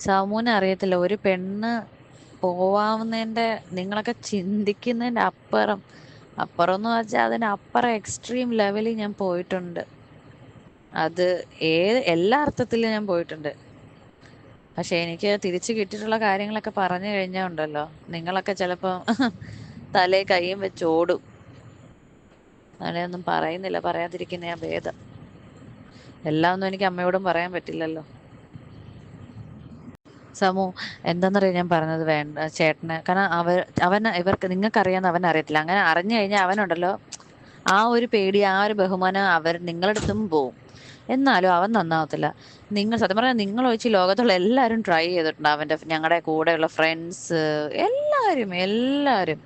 സാമൂന് അറിയത്തില്ല. ഒരു പെണ്ണ് പോവാവുന്നതിന്റെ നിങ്ങളൊക്കെ ചിന്തിക്കുന്നതിന്റെ അപ്പുറം. അപ്പുറം എന്ന് വെച്ചാൽ അതിനപ്പുറം എക്സ്ട്രീം ലെവലിൽ ഞാൻ പോയിട്ടുണ്ട്. അത് ഏത് എല്ലാ അർത്ഥത്തിലും ഞാൻ പോയിട്ടുണ്ട്. പക്ഷെ എനിക്ക് തിരിച്ചു കിട്ടിയിട്ടുള്ള കാര്യങ്ങളൊക്കെ പറഞ്ഞു കഴിഞ്ഞാൽ ഉണ്ടല്ലോ. നിങ്ങളൊക്കെ ചിലപ്പോ തലേ കൈയും വെച്ചോടും അങ്ങനെയൊന്നും പറയുന്നില്ല. പറയാതിരിക്കുന്ന ഞാൻ ഭേദം. എല്ലാം ഒന്നും എനിക്ക് അമ്മയോടും പറയാൻ പറ്റില്ലല്ലോ. സമു എന്താന്നറിയാം ഞാൻ പറഞ്ഞത് വേണ്ട ചേട്ടന്. കാരണം അവർ അവൻ ഇവർക്ക് നിങ്ങൾക്ക് അറിയാന്ന് അവൻ അറിയത്തില്ല അങ്ങനെ അറിഞ്ഞു കഴിഞ്ഞാൽ അവനുണ്ടല്ലോ. ആ ഒരു പേടി ആ ഒരു ബഹുമാനം അവർ നിങ്ങളുടെ അടുത്തും പോവും. എന്നാലും അവൻ നന്നാവത്തില്ല. നിങ്ങൾ സത്യം പറഞ്ഞാൽ നിങ്ങൾ ഒഴിച്ച് ലോകത്തുള്ള എല്ലാവരും ട്രൈ ചെയ്തിട്ടുണ്ട് അവന്റെ ഞങ്ങളുടെ കൂടെയുള്ള ഫ്രണ്ട്സ് എല്ലാവരും എല്ലാവരും.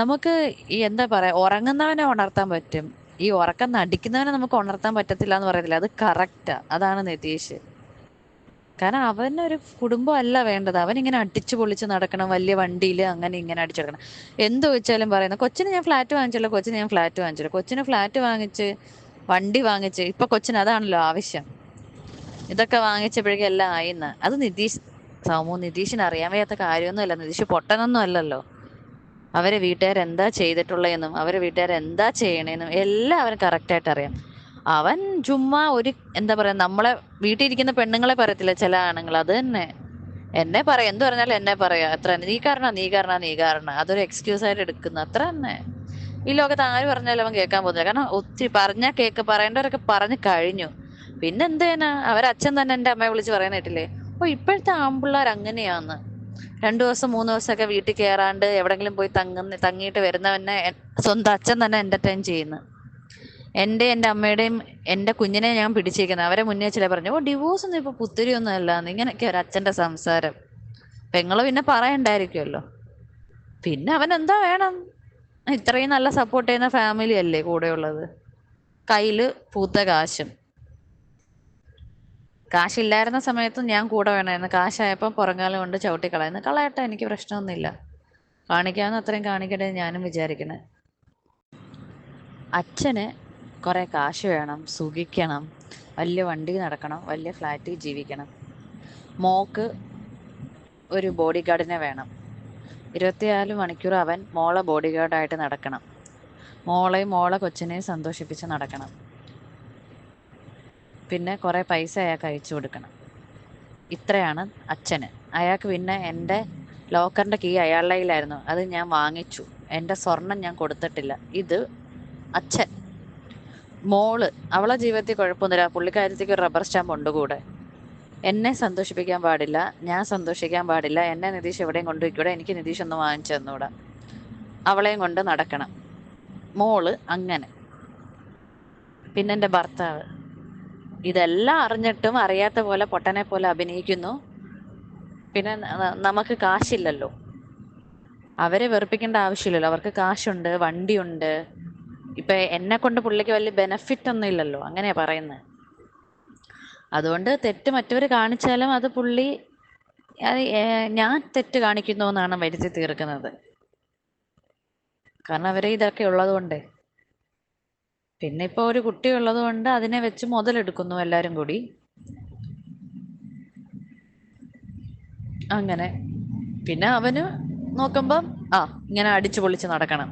നമുക്ക് ഈ എന്താ പറയാ ഉറങ്ങുന്നവനെ ഉണർത്താൻ പറ്റും. ഈ ഉറക്കം നടിക്കുന്നവനെ നമുക്ക് ഉണർത്താൻ പറ്റത്തില്ല എന്ന് പറയത്തില്ല. അത് കറക്റ്റാ അതാണ് നിതീഷ്. കാരണം അവനൊരു കുടുംബം അല്ല വേണ്ടത്. അവൻ ഇങ്ങനെ അടിച്ചു പൊളിച്ച് നടക്കണം വലിയ വണ്ടിയിൽ അങ്ങനെ ഇങ്ങനെ അടിച്ചെടുക്കണം എന്ത് വെച്ചാലും പറയുന്നത് കൊച്ചിന് ഞാൻ ഫ്ലാറ്റ് വാങ്ങിച്ചല്ലോ കൊച്ചിന് ഞാൻ ഫ്ലാറ്റ് വാങ്ങിച്ചല്ലോ. കൊച്ചിന് ഫ്ലാറ്റ് വാങ്ങിച്ച് വണ്ടി വാങ്ങിച്ച് ഇപ്പൊ കൊച്ചിന് അതാണല്ലോ ആവശ്യം. ഇതൊക്കെ വാങ്ങിച്ചപ്പോഴേക്കും എല്ലാം ആയിന്ന്. അത് നിതീഷ് സമൂഹ നിതീഷിന് അറിയാൻ വയ്യാത്ത കാര്യമൊന്നുമല്ല. നിതീഷ് പൊട്ടനൊന്നും അല്ലല്ലോ. അവരെ വീട്ടുകാർ എന്താ ചെയ്തിട്ടുള്ളതെന്നും അവരെ വീട്ടുകാർ എന്താ ചെയ്യണേന്നും എല്ലാം അവന് കറക്റ്റായിട്ട് അറിയാം. അവൻ ചുമ്മാ ഒരു എന്താ പറയാ നമ്മളെ വീട്ടിൽ ഇരിക്കുന്ന പെണ്ണുങ്ങളെ പറയത്തില്ല ചില ആണുങ്ങൾ. അത് തന്നെ. എന്നെ പറയാ എന്ത് പറഞ്ഞാലും എന്നെ പറയാ. അത്ര. നീ കാരണ നീ കാരണ നീ കാരണ. അതൊരു എക്സ്ക്യൂസ് ആയിട്ട് എടുക്കുന്ന അത്ര തന്നെ. ഈ ലോകത്ത് ആര് പറഞ്ഞാലും അവൻ കേൾക്കാൻ പോകുന്നില്ല. കാരണം ഒത്തിരി പറഞ്ഞാൽ കേക്ക് പറയേണ്ടവരൊക്കെ പറഞ്ഞു കഴിഞ്ഞു. പിന്നെ എന്ത് ചെയ്യാനാ? അവരച്ഛൻ തന്നെ എന്റെ അമ്മയെ വിളിച്ച് പറയാൻ കേട്ടില്ലേ? ഓ ഇപ്പോഴത്തെ ആമ്പിള്ളേർ അങ്ങനെയാന്ന് രണ്ടു ദിവസം മൂന്ന് ദിവസമൊക്കെ വീട്ടിൽ കയറാണ്ട് എവിടെങ്കിലും പോയി തങ്ങുന്ന തങ്ങിയിട്ട് വരുന്നവനെ സ്വന്തം അച്ഛൻ തന്നെ എന്റർടൈൻ ചെയ്യുന്നു. എന്റെ എന്റെ അമ്മയുടെയും എന്റെ കുഞ്ഞിനെ ഞാൻ പിടിച്ചേക്കുന്നത്. അവരെ മുന്നേ ചില പറഞ്ഞു ഓ ഡിവോഴ്സ് ഒന്നും ഇപ്പൊ പുത്തിരി ഒന്നും അല്ല. ഇങ്ങനെയൊക്കെ ഒരു അച്ഛന്റെ സംസാരം. പെങ്ങൾ പിന്നെ പറയണ്ടായിരിക്കുമല്ലോ പിന്നെ അവൻ എന്താ വേണം? ഇത്രയും നല്ല സപ്പോർട്ട് ചെയ്യുന്ന ഫാമിലി അല്ലേ കൂടെ കൂടെയുള്ളത്? കയ്യിൽ പൂത്ത കാശും. കാശില്ലായിരുന്ന സമയത്തും ഞാൻ കൂടെ വേണമായിരുന്നു. കാശായപ്പോൾ പുറങ്കാലം കൊണ്ട് ചവിട്ടി കളയുന്നു കളയട്ടെ എനിക്ക് പ്രശ്നമൊന്നുമില്ല. കാണിക്കാവുന്ന അത്രയും കാണിക്കട്ടെ ഞാനും വിചാരിക്കണേ. അച്ഛന് കുറേ കാശ് വേണം സുഖിക്കണം വലിയ വണ്ടി നടക്കണം വലിയ ഫ്ലാറ്റിൽ ജീവിക്കണം. മോക്ക് ഒരു ബോഡി ഗാർഡിനെ വേണം. ഇരുപത്തിനാല് മണിക്കൂർ അവൻ മോളെ ബോഡി ഗാർഡായിട്ട് നടക്കണം. മോളെയും മോളെ കൊച്ചിനെയും സന്തോഷിപ്പിച്ച് നടക്കണം. പിന്നെ കുറേ പൈസ അയാൾക്ക് അയച്ചു കൊടുക്കണം. ഇത്രയാണ് അച്ഛന്. അയാൾക്ക് പിന്നെ എന്റെ ലോക്കറിന്റെ കീ അയാളുടെ കയ്യിലായിരുന്നു. അത് ഞാൻ വാങ്ങിച്ചു. എന്റെ സ്വർണം ഞാൻ കൊടുത്തിട്ടില്ല. ഇത് അച്ഛൻ. മോൾ അവളെ ജീവിതത്തിൽ കുഴപ്പമൊന്നുമില്ല. പുള്ളിക്കാരത്തേക്ക് ഒരു റബ്ബർ സ്റ്റാമ്പ് ഉണ്ട് കൂടെ. എന്നെ സന്തോഷിപ്പിക്കാൻ പാടില്ല ഞാൻ സന്തോഷിക്കാൻ പാടില്ല. എന്നെ നിതീഷ് എവിടെയും കൊണ്ടുപോയിക്കൂടെ? എനിക്ക് നിതീഷ് ഒന്ന് വാങ്ങിച്ചു തന്നുകൂടെ അവളെയും കൊണ്ട് നടക്കണം. മോൾ അങ്ങനെ. പിന്നെ എന്റെ ഭർത്താവ്. ഇതെല്ലാം അറിഞ്ഞിട്ടും അറിയാത്ത പോലെ പൊട്ടനെ പോലെ അഭിനയിക്കുന്നു. പിന്നെ നമുക്ക് കാശില്ലല്ലോ. അവരെ വെറുപ്പിക്കേണ്ട ആവശ്യമില്ലല്ലോ. അവർക്ക് കാശുണ്ട് വണ്ടിയുണ്ട്. ഇപ്പൊ എന്നെ കൊണ്ട് പുള്ളിക്ക് വലിയ ബെനഫിറ്റ് ഒന്നും ഇല്ലല്ലോ. അങ്ങനെയാ പറയുന്നത് അതുകൊണ്ട് തെറ്റ് മറ്റവർ കാണിച്ചാലും അത് പുള്ളി ഞാൻ തെറ്റ് കാണിക്കുന്നു എന്നാണ് വരുത്തി തീർക്കുന്നത്. കാരണം അവരെ ഇതൊക്കെ ഉള്ളത് കൊണ്ട്. പിന്നെ ഇപ്പൊ ഒരു കുട്ടി ഉള്ളത് കൊണ്ട് അതിനെ വെച്ച് മുതലെടുക്കുന്നു എല്ലാരും കൂടി. അങ്ങനെ. പിന്നെ അവന് നോക്കുമ്പം ആ ഇങ്ങനെ അടിച്ചു പൊളിച്ച് നടക്കണം.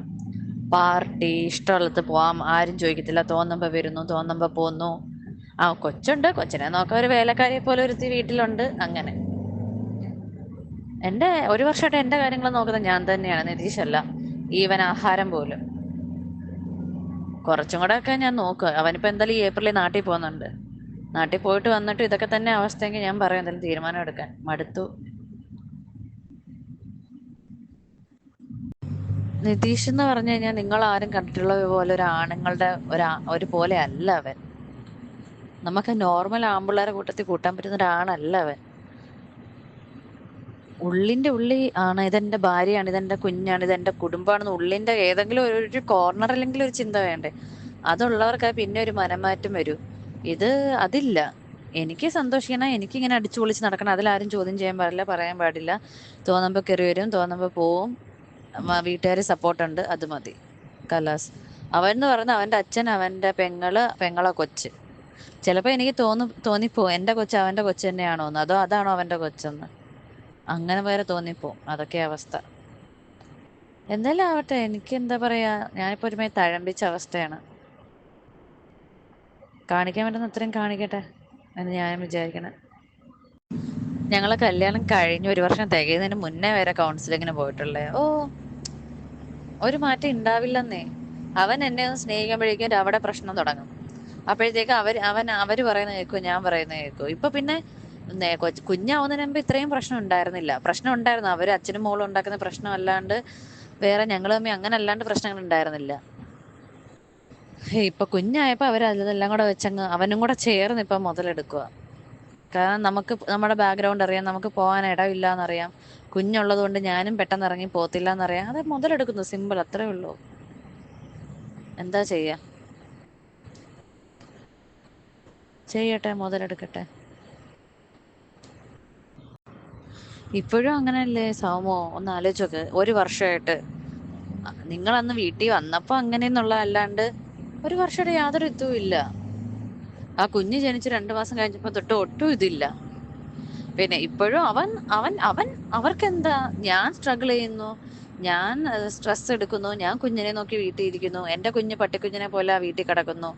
പാർട്ടി ഇഷ്ടമുള്ളത് പോവാം. ആരും ചോദിക്കത്തില്ല. തോന്നുമ്പോ വരുന്നു തോന്നുമ്പോ പോന്നു. ആ കൊച്ചുണ്ട്. കൊച്ചിനെ നോക്ക ഒരു വേലക്കാരിയെ പോലെ ഒരുത്തി വീട്ടിലുണ്ട്. അങ്ങനെ. എന്റെ ഒരു വർഷമായിട്ട് എന്റെ കാര്യങ്ങൾ നോക്കുന്നത് ഞാൻ തന്നെയാണ് നിതീഷല്ല ഈവൻ ആഹാരം പോലും. കുറച്ചും കൂടെ ഒക്കെ ഞാൻ നോക്കുക. അവനിപ്പോ എന്തായാലും ഈ ഏപ്രിലിൽ നാട്ടിൽ പോകുന്നുണ്ട്. നാട്ടിൽ പോയിട്ട് വന്നിട്ട് ഇതൊക്കെ തന്നെ അവസ്ഥയെങ്കിൽ ഞാൻ പറയാം. എന്തായാലും തീരുമാനം എടുക്കാൻ. മടുത്തു. നിതീഷ് എന്ന് പറഞ്ഞു കഴിഞ്ഞാൽ നിങ്ങൾ ആരും കണ്ടിട്ടുള്ള പോലെ ഒരു ആണുങ്ങളുടെ ഒരു പോലെ അല്ല അവൻ. നമുക്ക് നോർമൽ ആമ്പിള്ളേരെ കൂട്ടത്തിൽ കൂട്ടാൻ പറ്റുന്ന ഒരാണല്ല അവൻ. ഉള്ളിന്റെ ഉള്ളി ആണ് ഇതെന്റെ ഭാര്യയാണ് ഇതെന്റെ കുഞ്ഞാണ് ഇതെന്റെ കുടുംബമാണെന്ന് ഉള്ളിന്റെ ഏതെങ്കിലും ഒരു- ഒരു കോർണർ അല്ലെങ്കിൽ ഒരു ചിന്ത വേണ്ടേ. അതുള്ളവർക്ക് പിന്നെ ഒരു മനംമാറ്റം വരൂ. ഇത് അതില്ല. എനിക്ക് സന്തോഷിക്കണം എനിക്ക് ഇങ്ങനെ അടിച്ചു പൊളിച്ച് നടക്കണം അതിലാരും ചോദ്യം ചെയ്യാൻ പാടില്ല പറയാൻ പാടില്ല. തോന്നുമ്പോൾ കയറി വരും തോന്നുമ്പോൾ പോവും. വീട്ടുകാർ സപ്പോർട്ടുണ്ട് അത് മതി. കലാസ്. അവൻ എന്ന് പറഞ്ഞാൽ അവന്റെ അച്ഛൻ അവന്റെ പെങ്ങൾ പെങ്ങളെ കൊച്ച്. ചിലപ്പോൾ എനിക്ക് തോന്നു തോന്നിപ്പോ എന്റെ കൊച്ച് അവന്റെ കൊച്ച് തന്നെയാണോന്ന്. അതോ അതാണോ അവന്റെ കൊച്ചെന്ന്. അങ്ങനെ വരെ തോന്നിപ്പോ. അതൊക്കെ അവസ്ഥ. എന്തായാലും ആവട്ടെ എനിക്ക് എന്താ പറയാ ഞാനിപ്പോ ഒരുമേ തഴമ്പിച്ച അവസ്ഥയാണ്. കാണിക്കാൻ പറ്റുന്ന അത്രയും കാണിക്കട്ടെ എന്ന് ഞാൻ വിചാരിക്കണേ. ഞങ്ങളെ കല്യാണം കഴിഞ്ഞ് ഒരു വർഷം തികയുന്നതിന് മുന്നേ വരെ കൗൺസിലിങ്ങിന് പോയിട്ടുള്ളേ. ഓ ഒരു മാറ്റം ഉണ്ടാവില്ലെന്നേ അവൻ എന്നെ ഒന്ന് സ്നേഹിക്കുമ്പോഴേക്കും അവിടെ പ്രശ്നം തുടങ്ങും. അപ്പോഴത്തേക്ക് അവർ അവൻ അവർ പറയുന്ന കേൾക്കും ഞാൻ പറയുന്ന കേൾക്കും. ഇപ്പൊ പിന്നെ കുഞ്ഞാവുന്നതിന് മുമ്പ് ഇത്രയും പ്രശ്നം ഉണ്ടായിരുന്നില്ല. പ്രശ്നം ഉണ്ടായിരുന്നു. അവർ അച്ഛനും മോളും ഉണ്ടാക്കുന്ന പ്രശ്നം അല്ലാണ്ട് വേറെ ഞങ്ങൾ തമ്മിൽ അങ്ങനെ അല്ലാണ്ട് പ്രശ്നങ്ങൾ ഉണ്ടായിരുന്നില്ല. ഇപ്പൊ കുഞ്ഞായപ്പോ അവർ അതെല്ലാം കൂടെ വെച്ചങ്ങ് അവനും കൂടെ ചേർന്ന് ഇപ്പൊ മുതലെടുക്കുക കാരണം നമുക്ക് നമ്മുടെ ബാക്ക്ഗ്രൗണ്ട് അറിയാം നമുക്ക് പോകാൻ ഇടമില്ല എന്നറിയാം കുഞ്ഞുള്ളത് കൊണ്ട് ഞാനും പെട്ടെന്ന് ഇറങ്ങി പോത്തില്ല എന്നറിയാം അത് മുതലെടുക്കുന്നു സിമ്പിൾ അത്രേ ഉള്ളൂ. എന്താ ചെയ്യാ? ചെയ്യട്ടെ മുതലെടുക്കട്ടെ. ഇപ്പോഴും അങ്ങനെയല്ലേ സൗമോ? ഒന്ന് ആലോചിച്ചോക്ക് ഒരു വർഷമായിട്ട് നിങ്ങൾ അന്ന് വീട്ടിൽ വന്നപ്പോ അങ്ങനെയെന്നുള്ള അല്ലാണ്ട് ഒരു വർഷമായിട്ട് യാതൊരു ഇതും ഇല്ല. ആ കുഞ്ഞ് ജനിച്ച് രണ്ടു മാസം കഴിഞ്ഞപ്പോ തൊട്ട് ഒട്ടും ഇതില്ല. പിന്നെ ഇപ്പോഴും അവൻ അവൻ അവൻ അവർക്കെന്താ? ഞാൻ സ്ട്രഗിൾ ചെയ്യുന്നു. ഞാൻ സ്ട്രെസ് എടുക്കുന്നു. ഞാൻ കുഞ്ഞിനെ നോക്കി വീട്ടിൽ ഇരിക്കുന്നു എന്റെ കുഞ്ഞ് പട്ടിക്കുഞ്ഞിനെ പോലെ വീട്ടിൽ കിടക്കുന്നു.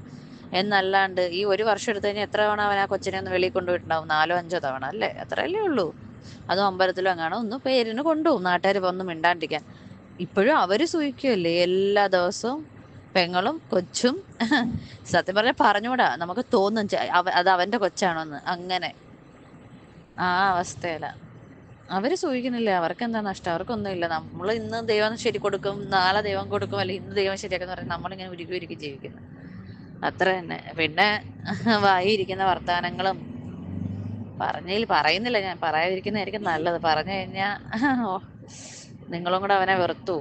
എന്നല്ലാണ്ട് ഈ ഒരു വർഷം എടുത്തു കഴിഞ്ഞാൽ എത്ര തവണ അവൻ ആ കൊച്ചിനെ ഒന്ന് വെളിയിൽ കൊണ്ടുപോയിട്ടുണ്ടാവും? നാലോ അഞ്ചോ തവണ അല്ലേ? അത്രയല്ലേ ഉള്ളൂ. അതും അമ്പലത്തിലും അങ്ങാണോ? ഒന്ന് പേരിന് കൊണ്ടുപോകും. നാട്ടുകാർ വന്ന് മിണ്ടാണ്ടിരിക്കാൻ. ഇപ്പോഴും അവർ സൂഹിക്കുമല്ലേ എല്ലാ ദിവസവും പെങ്ങളും കൊച്ചും. സത്യം പറഞ്ഞാൽ പറഞ്ഞൂടാ നമുക്ക് തോന്നും അത് അവന്റെ കൊച്ചാണോന്ന്. അങ്ങനെ. ആ അവസ്ഥയില. അവർ സൂചിക്കുന്നില്ല? അവർക്ക് എന്താ നഷ്ടം? അവർക്കൊന്നുമില്ല. നമ്മൾ ഇന്ന് ദൈവം ശരി കൊടുക്കും നാളെ ദൈവം കൊടുക്കും അല്ലെങ്കിൽ ഇന്ന് ദൈവം ശരിയാക്കുന്ന പറയും നമ്മളിങ്ങനെ ഉരുക്കി ഉരുക്കി ജീവിക്കുന്നു. അത്ര തന്നെ. പിന്നെ വായിരിക്കുന്ന വർത്തമാനങ്ങളും പറഞ്ഞതിൽ പറയുന്നില്ല ഞാൻ. പറയാതിരിക്കുന്നതായിരിക്കും നല്ലത്. പറഞ്ഞു കഴിഞ്ഞാ നിങ്ങളും കൂടെ അവനെ വെറുത്തു.